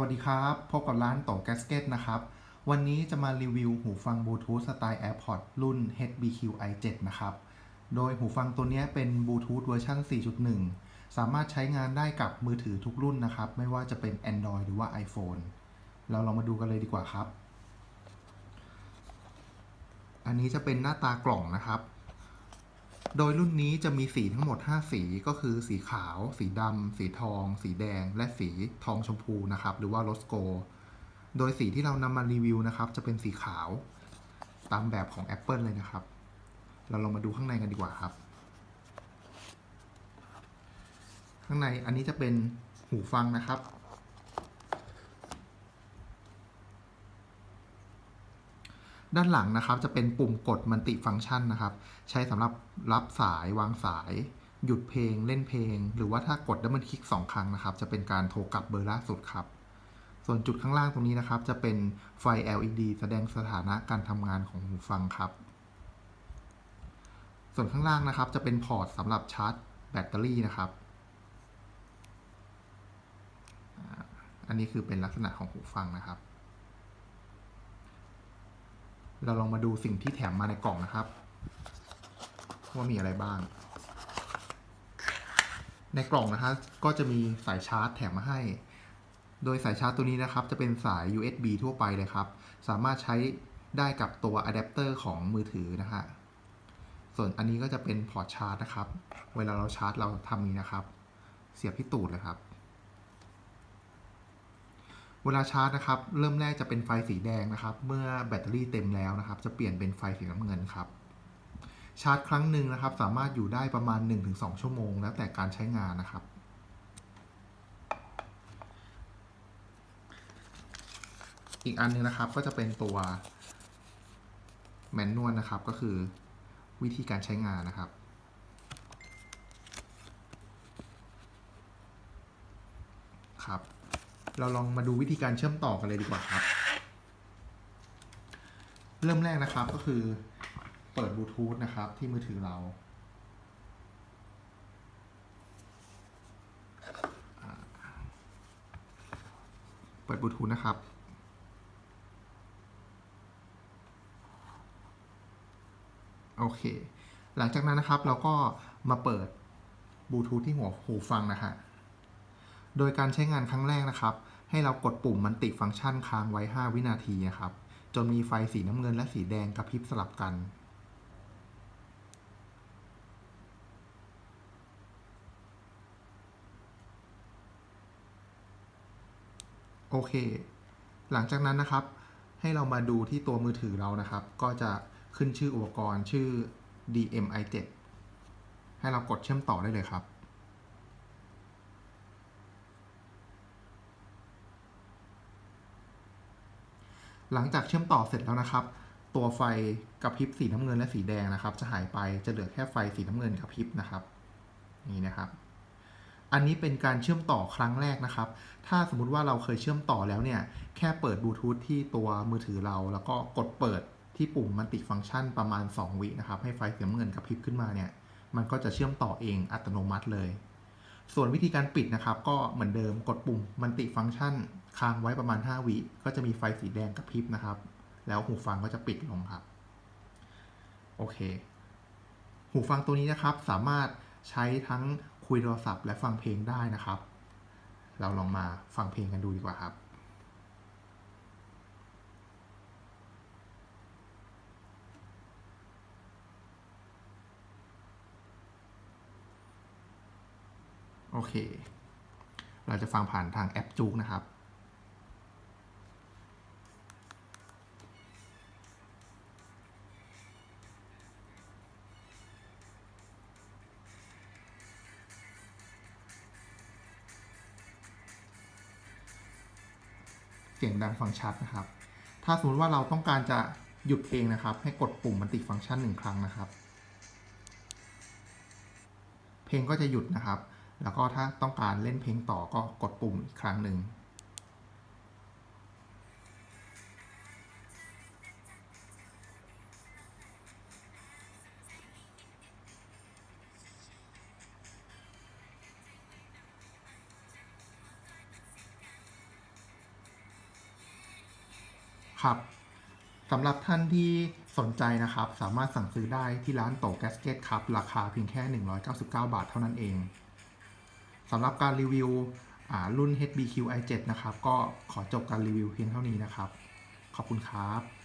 วัสดีครับ พบกับร้านโตแกสเก็ตนะครับ วันนี้จะมารีวิวหูฟังบลูทูธสไตล์ AirPods รุ่น HBQ i7 นะครับ โดยหูฟังตัวนี้เป็นบลูทูธเวอร์ชัน4.1 สามารถใช้งานได้กับมือถือทุกรุ่นนะครับ ไม่ว่าจะเป็น Android หรือว่า iPhone เราลองมาดูกันเลยดีกว่าครับ อันนี้จะเป็นหน้าตากล่องนะครับ โดยรุ่นนี้จะมีสีทั้งหมด 5 สีก็คือสีขาว สีดำ สีทอง สีแดง และสีทองชมพูนะครับ หรือว่าโรสโก โดยสีที่เรานำมารีวิวนะครับ จะเป็นสีขาว ตามแบบของ Apple เลยนะครับ เราลองมาดูข้างในกันดีกว่าครับ ข้างในอันนี้จะเป็นหูฟังนะครับ ด้านหลังนะครับจะเป็นปุ่มกดมัลติฟังก์ชันนะครับ ใช้สำหรับรับสายวางสาย หยุดเพลงเล่นเพลง หรือว่าถ้ากดดับเบิลคลิกสองครั้งนะครับ จะเป็นการโทรกลับเบอร์ล่าสุดครับ ส่วนจุดข้างล่างตรงนี้นะครับ จะเป็นไฟ LED แสดงสถานะการทำงานของหูฟังครับ ส่วนข้างล่างนะครับจะเป็นพอร์ตสำหรับชาร์จแบตเตอรี่นะครับ อันนี้คือเป็นลักษณะของหูฟังนะครับ เราลองมาดูสิ่งที่แถมมาในกล่องนะครับ ว่ามีอะไรบ้าง ในกล่องนะครับก็จะมีสายชาร์จแถมมาให้ โดยสายชาร์จตัวนี้นะครับ จะเป็นสาย USB ทั่วไปเลยครับ สามารถใช้ได้กับตัวอะแดปเตอร์ของมือถือนะฮะส่วนอันนี้ก็จะเป็นพอร์ตชาร์จนะครับ เวลาเราชาร์จเราทำนี้นะครับ เสียบที่ตูดเลยครับ เวลาชาร์จนะครับ เริ่มแรกจะเป็นไฟสีแดงนะครับ เมื่อแบตเตอรี่เต็มแล้วนะครับ จะเปลี่ยนเป็นไฟสีน้ำเงินครับ ชาร์จครั้งหนึ่งนะครับ สามารถอยู่ได้ประมาณ 1-2 ชั่วโมง แล้วแต่การใช้งานนะครับอีกอันหนึงนะครับก็จะเป็นตัวแมนนวลนะครับก็คือวิธีการใช้งานนะครับ ครับ เราลองมาดูวิธีการเชื่อมต่อกันเลยดีกว่าครับ เริ่มแรกนะครับก็คือเปิดบลูทูธนะครับที่มือถือเรา เปิดบลูทูธนะครับโอเค หลังจากนั้นนะครับเราก็มาเปิดบลูทูธที่หัวหูฟังนะฮะ โดยการใช้งานครั้งแรกนะครับ ให้เรากดปุ่มมันติฟังก์ชันค้างไว้ 5 วินาทีนะครับ จนมีไฟสีน้ำเงินและสีแดงกระพริบสลับกัน โอเค หลังจากนั้นนะครับ ให้เรามาดูที่ตัวมือถือเรานะครับ ก็จะขึ้นชื่ออุปกรณ์ชื่อ DMI7 ให้เรากดเชื่อมต่อได้เลยครับ หลังจากเชื่อมต่อเสร็จแล้วนะครับ ตัวไฟกระพริบสีน้ำเงินและสีแดงนะครับ จะหายไปจะเหลือแค่ไฟสีน้ำเงินกระพริบนะครับนี่นะครับอันนี้เป็นการเชื่อมต่อครั้งแรกนะครับ ถ้าสมมุติว่าเราเคยเชื่อมต่อแล้วเนี่ย แค่เปิดบลูทูธที่ตัวมือถือเรา แล้วก็กดเปิดที่ปุ่มมันติฟังก์ชันประมาณ 2 วินะครับ ให้ไฟสีน้ำเงินกระพริบขึ้นมาเนี่ย มันก็จะเชื่อมต่อเองอัตโนมัติเลย ส่วนวิธีการปิดนะครับ ก็เหมือนเดิมกดปุ่มมันติฟังก์ชันค้างไว้ประมาณ 5 วิ ก็จะมีไฟสีแดงกระพริบนะครับ แล้วหูฟังก็จะปิดลงครับ โอเค หูฟังตัวนี้นะครับสามารถใช้ทั้งคุยโทรศัพท์และฟังเพลงได้นะครับ เราลองมาฟังเพลงกันดูดีกว่าครับ โอเค เราจะฟังผ่านทางแอปจูกนะครับ เสียงดังฟังชัดนะครับ ถ้าสมมติว่าเราต้องการจะหยุดเพลงนะครับ ให้กดปุ่มมันติฟังก์ชันหนึ่งครั้งนะครับ เพลงก็จะหยุดนะครับ แล้วก็ถ้าต้องการเล่นเพลงต่อก็กดปุ่มอีกครั้งหนึ่ง ครับสำหรับท่านที่สนใจนะครับ สามารถสั่งซื้อได้ที่ร้านโตแกสเก็ตครับ ราคาเพียงแค่ 199 บาทเท่านั้นเอง สำหรับการรีวิวรุ่น HBQ i7 นะครับ ก็ขอจบการรีวิวเพียงเท่านี้นะครับ ขอบคุณครับ